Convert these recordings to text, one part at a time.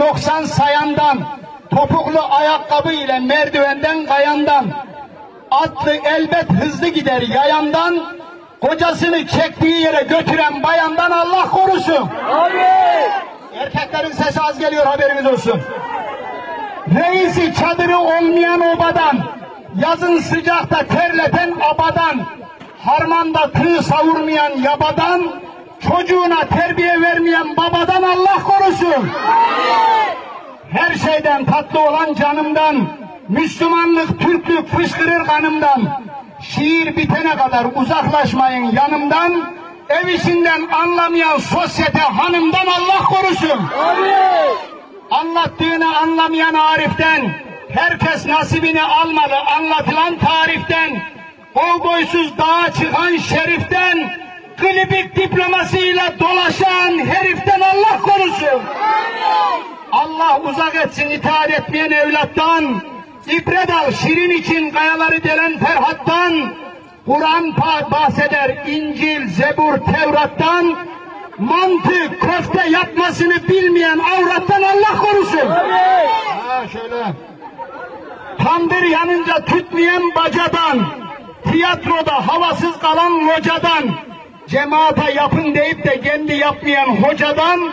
90 sayandan, topuklu ayakkabı ile merdivenden kayandan, atlı elbet hızlı gider yayandan, kocasını çektiği yere götüren bayandan Allah korusun. Erkeklerin sesi az geliyor haberiniz olsun. Reisi çadırı olmayan obadan, yazın sıcakta terleten abadan, harmanda tığ savurmayan yabadan, çocuğuna terbiye vermeyen babadan Allah korusun. Her şeyden tatlı olan canımdan, Müslümanlık, Türklük fışkırır kanımdan, şiir bitene kadar uzaklaşmayın yanımdan, ev işinden anlamayan sosyete hanımdan Allah korusun. Anlattığını anlamayan Arif'ten, herkes nasibini almalı anlatılan tariften, o boysuz dağa çıkan şeriften, klibik diplomasıyla dolaşan heriften Allah korusun. Allah uzak etsin itaat etmeyen evlattan, ibret al şirin için kayaları delen Ferhat'tan, Kur'an bahseder İncil, Zebur, Tevrat'tan, mantı, köfte yapmasını bilmeyen avrattan Allah korusun. Ha şöyle. Tandır yanınca tütmeyen bacadan, tiyatroda havasız kalan locadan, cemaate yapın deyip de kendi yapmayan hocadan,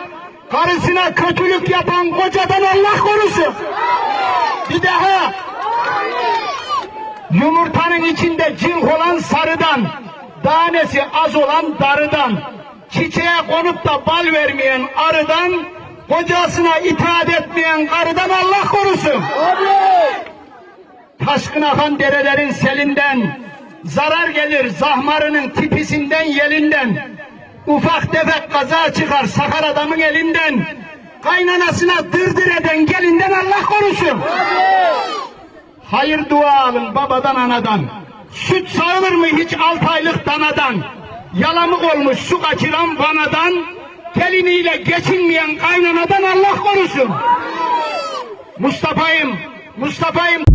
karısına kötülük yapan kocadan Allah korusun. Bir daha yumurtanın içinde cink olan sarıdan, tanesi az olan darıdan, çiçeğe konup da bal vermeyen arıdan, kocasına itaat etmeyen karıdan Allah korusun. Taşkın akan derelerin selinden, zarar gelir zahmarının tipisinden yelinden, ufak tefek kaza çıkar sakar adamın elinden, kaynanasına dırdır eden gelinden Allah korusun. Hayır dua alın babadan anadan. Süt sağılır mı hiç altı aylık danadan? Yalamık olmuş su kaçıran vanadan, geliniyle geçinmeyen kaynanadan Allah korusun. Mustafa'yım, Mustafa'yım.